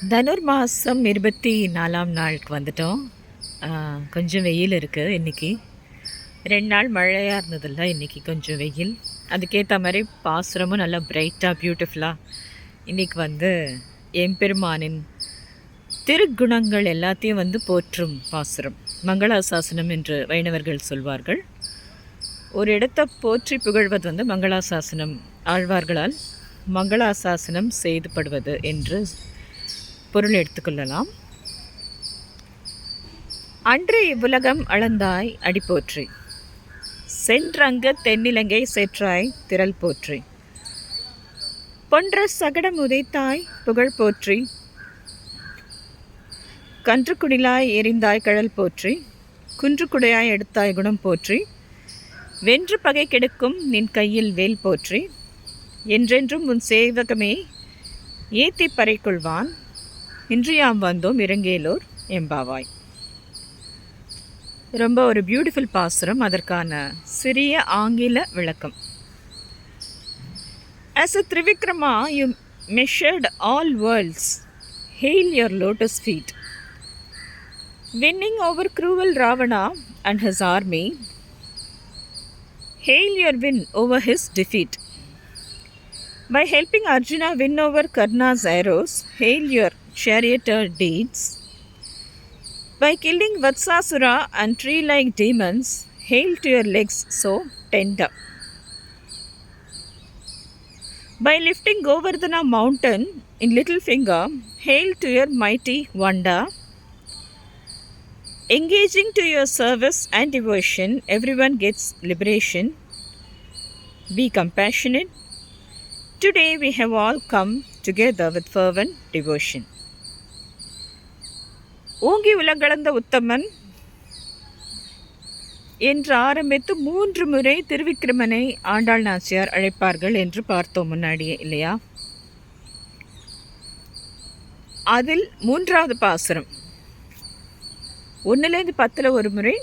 தனுர் மாதம் இருபத்தி நாலாம் நாளுக்கு வந்துட்டோம். கொஞ்சம் வெயில் இருக்குது இன்றைக்கி ரெண்டு நாள் மழையாக இருந்ததில்ல இன்றைக்கி கொஞ்சம் வெயில். அதுக்கேற்ற மாதிரி பாசுரமும் நல்லா பிரைட்டாக பியூட்டிஃபுல்லாக இன்றைக்கி வந்து எம்பெருமானின் திருக்குணங்கள் எல்லாத்தையும் வந்து போற்றும் பாசுரம். மங்களாசாசனம் என்று வைணவர்கள் சொல்வார்கள். ஒரு இடத்தை போற்றி புகழ்வது வந்து மங்களாசாசனம். ஆழ்வார்களால் மங்களாசாசனம் செய்துபடுவது என்று பொருள் எடுத்துக்கொள்ளலாம். அன்று இவ்வுலகம் அளந்தாய் அடி போற்றி. சென்றங்க தென்னிலங்கை செற்றாய் திரள் போற்றி. பொன்ற சகடம் உதைத்தாய் புகழ் போற்றி. கன்று குடிலாய் எரிந்தாய் கழல் போற்றி. குன்று குடையாய் எடுத்தாய் குணம் போற்றி. வென்று பகை கெடுக்கும் நின் கையில் வேல் போற்றி. என்றென்றும் உன் சேவகமே ஏத்தி பறைக்கொள்வான் இன்று யாம் வந்தோம் இறங்கேலோர் எம்பாவாய் ரொம்ப ஒரு பியூட்டிஃபுல் பாசுரம் அதற்கான சிறிய ஆங்கில விளக்கம் As a Trivikrama, you measured all worlds. Hail your lotus feet. Winning over cruel Ravana and his army, hail your win over his defeat. By helping Arjuna win over Karna's arrows, hail your charioteer deeds. By killing Vatsasura and tree like demons, hail to your legs so tender. By lifting Govardhana mountain in little finger, hail to your mighty wonder. Engaging to your service and devotion, everyone gets liberation. Be compassionate. Today we have all come together with fervent devotion. ஓங்கி உலகளந்த உத்தமன். என்று ஆரம்பித்து மூன்று முறை திருவிக்கிரமனை ஆண்டாள் நாச்சியார் அழைப்பார்கள் என்று பார்த்தோம் முன்னாடியே இல்லையா? அதில் மூன்றாவது பாசுரம். ஒன்றுலேருந்து பத்தில் ஒரு முறை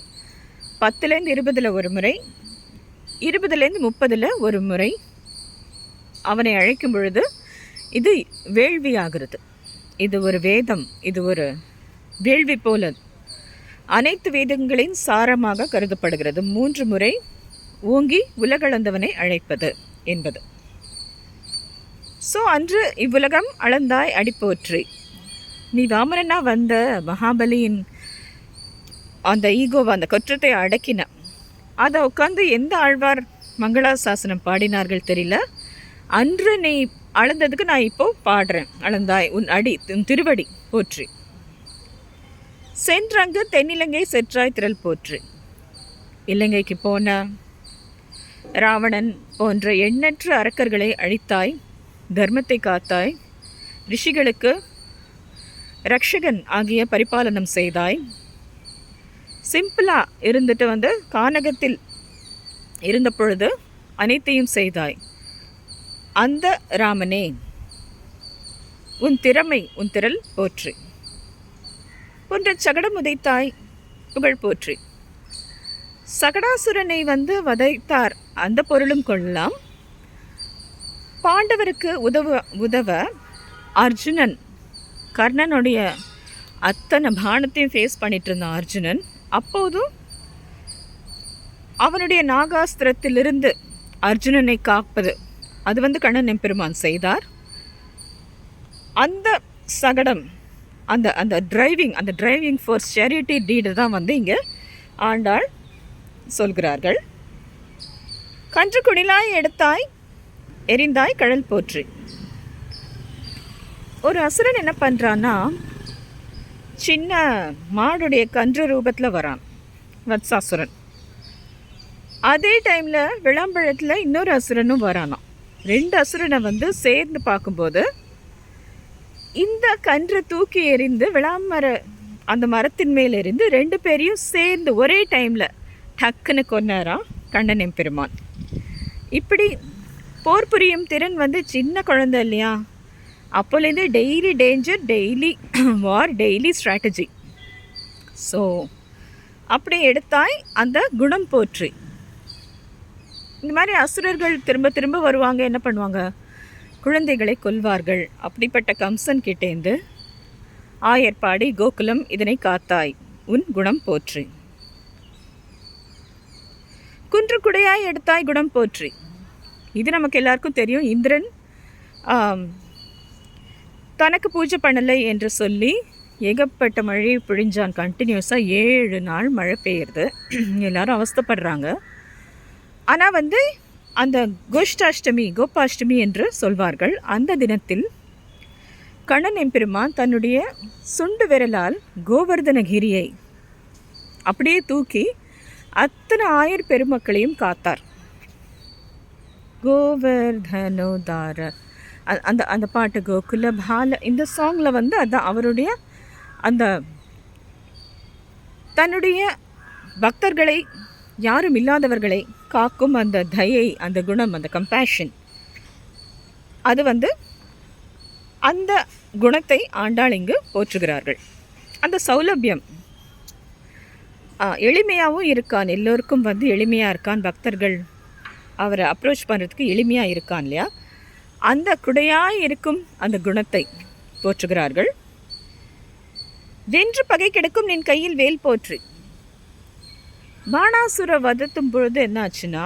பத்துலேருந்து இருபதில் ஒரு முறை இருபதுலேருந்து முப்பதில் ஒரு முறை அவனை அழைக்கும் பொழுது இது வேள்வியாகிறது. இது ஒரு வேதம் இது ஒரு வேள்வி போல அனைத்து வேதங்களின் சாரமாக கருதப்படுகிறது. மூன்று முறை ஓங்கி உலகளந்தவனை அழைப்பது என்பது. ஸோ அன்று இவ்வுலகம் அளந்தாய் அடிப்போற்றி. நீ வாமரனா வந்த மகாபலியின் அந்த ஈகோவை அந்த குற்றத்தை அடக்கின. அதை உட்காந்து எந்த ஆழ்வார் மங்களாசாசனம் பாடினார்கள் தெரியல. அன்று நீ அளந்ததுக்கு நான் இப்போ பாடுறேன். அளந்தாய் உன் அடி உன் திருவடி போற்றி. சென்றங்கு தென்னிலங்கை செற்றாய் திரள் போற்று. இலங்கைக்கு போன ராவணன் போன்ற எண்ணற்ற அரக்கர்களை அழித்தாய் தர்மத்தை காத்தாய் ரிஷிகளுக்கு ரக்ஷகன் ஆகிய பரிபாலனம் செய்தாய். சிம்பிளாக இருந்துட்டு வந்து கானகத்தில் இருந்த பொழுது அனைத்தையும் செய்தாய். அந்த ராமனே உன் திறமை உன் திரள் போற்று. போன்ற சகடம் உதைத்தாய் புகழ் போற்றி. சகடாசுரனை வந்து வதைத்தார் அந்த பொருளும் கொள்ளலாம். பாண்டவருக்கு உதவ உதவ அர்ஜுனன் கர்ணனுடைய அத்தனை பானத்தையும் ஃபேஸ் பண்ணிட்டு இருந்தான் அர்ஜுனன். அப்போதும் அவனுடைய நாகாஸ்திரத்திலிருந்து அர்ஜுனனை காப்பது அது வந்து கண்ணன் எம்பெருமான் செய்தார். அந்த சகடம் அந்த அந்த டிரைவிங் அந்த டிரைவிங் ஃபார் சேரிட்டி டீடு தான் வந்து இங்கே ஆண்டாள் சொல்கிறார்கள். கன்று குடிலாய் எடுத்தாய் எரிந்தாய் கடல் போற்றி. ஒரு அசுரன் என்ன பண்ணுறான்னா சின்ன மாடுடைய கன்று ரூபத்தில் வரான் வத்சாசுரன். அதே டைமில் விளாம்பழத்தில் இன்னொரு அசுரனும் வரானாம். ரெண்டு அசுரனை வந்து சேர்ந்து பார்க்கும்போது இந்த கன்றை தூக்கி எறிந்து விளாமர அந்த மரத்தின் மேல் இருந்து ரெண்டு பேரையும் சேர்ந்து ஒரே டைமில் டக்குன்னு கொன்னாராம் கண்ணன் பெருமான். இப்படி போர் புரியும் திறன் வந்து சின்ன குழந்தை இல்லையா? அப்போலேருந்து daily danger daily war daily strategy so அப்படி எடுத்தாய் அந்த குணம் போற்றி. இந்த மாதிரி அசுரர்கள் திரும்ப திரும்ப வருவாங்க என்ன பண்ணுவாங்க? குழந்தைகளை கொல்வார்கள். அப்படிப்பட்ட கம்சன் கிட்டேந்து ஆயர்பாடி கோகுலம் இதனை காத்தாய் உன் குணம் போற்றி. குன்று குடையாய் எடுத்தாய் குணம் போற்றி. இது நமக்கு எல்லாருக்கும் தெரியும். இந்திரன் தனக்கு பூஜை பண்ணலை என்று சொல்லி ஏகப்பட்ட மழையை பிழிஞ்சான். கண்டினியூஸாக ஏழு நாள் மழை பெய்யுறது. எல்லாரும் அவஸ்தைப்படுறாங்க. ஆனால் வந்து அந்த கோஷ்டாஷ்டமி கோபாஷ்டமி என்று சொல்வார்கள். அந்த தினத்தில் கண்ணன் எம்பெருமான் தன்னுடைய சுண்டு விரலால் கோவர்தனகிரியை அப்படியே தூக்கி அத்தனை ஆயர் பெருமக்களையும் காத்தார். கோவர்தனோதார. அ- அந்த அந்த பாட்டு கோகுல பால இந்த சாங்கில் வந்து அதான் அவருடைய அந்த தன்னுடைய பக்தர்களை யாரும் இல்லாதவர்களை காக்கும் அந்த தயை அந்த குணம் அந்த கம்பேஷன் அது வந்து அந்த குணத்தை ஆண்டாள் இங்கு போற்றுகிறார்கள். அந்த சௌலபியம் எளிமையாகவும் இருக்கான். எல்லோருக்கும் வந்து எளிமையாக இருக்கான். பக்தர்கள் அவரை அப்ரோச் பண்ணுறதுக்கு எளிமையாக இருக்கான் இல்லையா? அந்த குடையாய் இருக்கும் அந்த குணத்தை போற்றுகிறார்கள். வென்று பகை கிடக்கும் நின் கையில் வேல் போற்று. பாணாசுர வதத்தும் பொழுது என்னாச்சுன்னா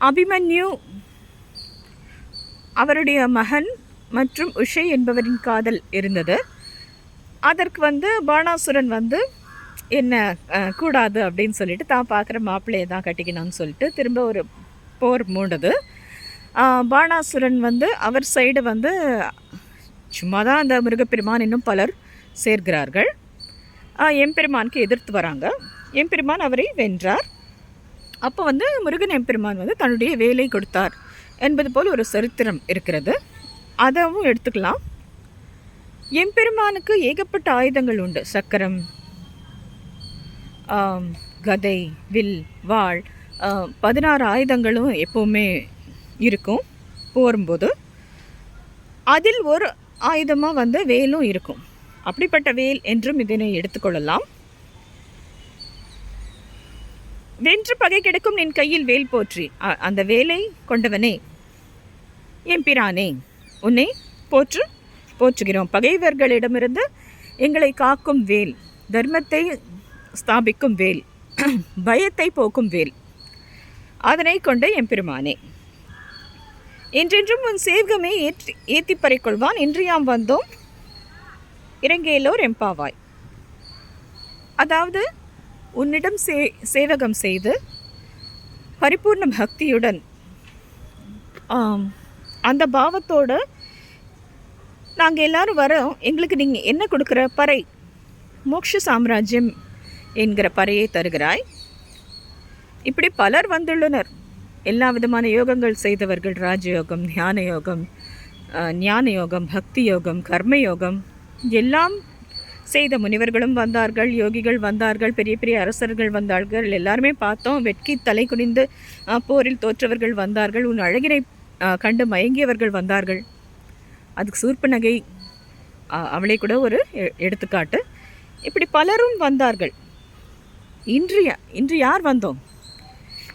அபிமன்யு அவருடைய மகன் மற்றும் உஷை என்பவரின் காதல் இருந்தது. அதற்கு வந்து பாணாசுரன் வந்து என்ன கூடாது அப்படின்னு சொல்லிட்டு தான் பார்க்குற மாப்பிள்ளையை தான் கட்டிக்கணும்னு சொல்லிட்டு திரும்ப ஒரு போர் மூண்டது. பாணாசுரன் வந்து அவர் சைடு வந்து சும்மா தான் அந்த முருகப்பெருமான் இன்னும் பலர் சேர்கிறார்கள் எம்பெருமானுக்கு எதிர்த்து வராங்க. எம்பெருமான் அவரை வென்றார். அப்போ வந்து முருகன் எம்பெருமான் வந்து தன்னுடைய வேலை கொடுத்தார் என்பது போல் ஒரு சரித்திரம் இருக்கிறது. அதவும் எடுத்துக்கலாம். எம்பெருமானுக்கு ஏகப்பட்ட ஆயுதங்கள் உண்டு. சக்கரம் கதை வில் வாழ் பதினாறு ஆயுதங்களும் எப்போவுமே இருக்கும் போரும்போது. அதில் ஒரு ஆயுதமாக வந்து வேலும் இருக்கும். அப்படிப்பட்ட வேல் என்றும் இதனை எடுத்துக்கொள்ளலாம். வென்று பகை கிடைக்கும் நின் கையில் வேல் போற்றி. அ- அந்த வேலை கொண்டவனே எம்பிரானே உன்னை போற்று போற்றுகிறோம். பகைவர்களிடமிருந்து எங்களை காக்கும் வேல் தர்மத்தை ஸ்தாபிக்கும் வேல் பயத்தை போக்கும் வேல். அதனை கொண்ட எம்பெருமானே என்றென்றும் உன் சேவகமே ஏற்றி ஏத்தி பறைக்கொள்வான் இன்று யாம் வந்தோம். இறங்கேலோர் எம்பாவாய் அதாவது உன்னிடம் சே சேவகம் செய்து பரிபூர்ண பக்தியுடன் ஆம், அந்த பாவத்தோடு நாங்கள் எல்லாரும் வரோம் எங்களுக்கு நீங்கள் என்ன கொடுக்குற பறை? மோக்ஷ சாம்ராஜ்யம் என்கிற பறையை தருகிறாய். இப்படி பலர் வந்துள்ளனர். எல்லா விதமான யோகங்கள் செய்தவர்கள் ராஜயோகம் ஞான யோகம் ஞான யோகம் பக்தி யோகம் கர்ம யோகம் எல்லாம் செய்த முனிவர்களும் வந்தார்கள் யோகிகள் வந்தார்கள் பெரிய பெரிய அரசர்கள் வந்தார்கள். எல்லாருமே பார்த்தோம். வெட்கி தலை குனிந்து போரில் தோற்றவர்கள் வந்தார்கள். உன் அழகினை கண்டு மயங்கியவர்கள் வந்தார்கள். அதுக்கு சூர்ப்பு நகை அவளை கூட ஒரு எ- எடுத்துக்காட்டு. இப்படி பலரும் வந்தார்கள். இன்று இன்று யார் வந்தோம்?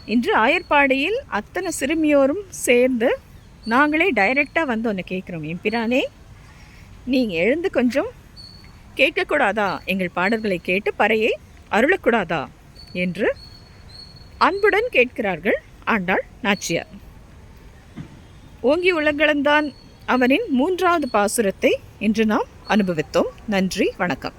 இன்று ஆயர்பாடியில் அத்தனை சிறுமியோரும் சேர்ந்து நாங்களே டைரெக்டாக வந்து ஒன்று கேட்குறோம் எம்பிரானே நீங்கள் எழுந்து கொஞ்சம் கேட்கக்கூடாதா? எங்கள் பாடல்களை கேட்டு பறையை அருளக்கூடாதா? என்று அன்புடன் கேட்கிறார்கள் ஆண்டாள் நாச்சியார். ஓங்கி உலகளந்தான் அவனின் மூன்றாவது பாசுரத்தை இன்று நாம் அனுபவித்தோம். நன்றி வணக்கம்.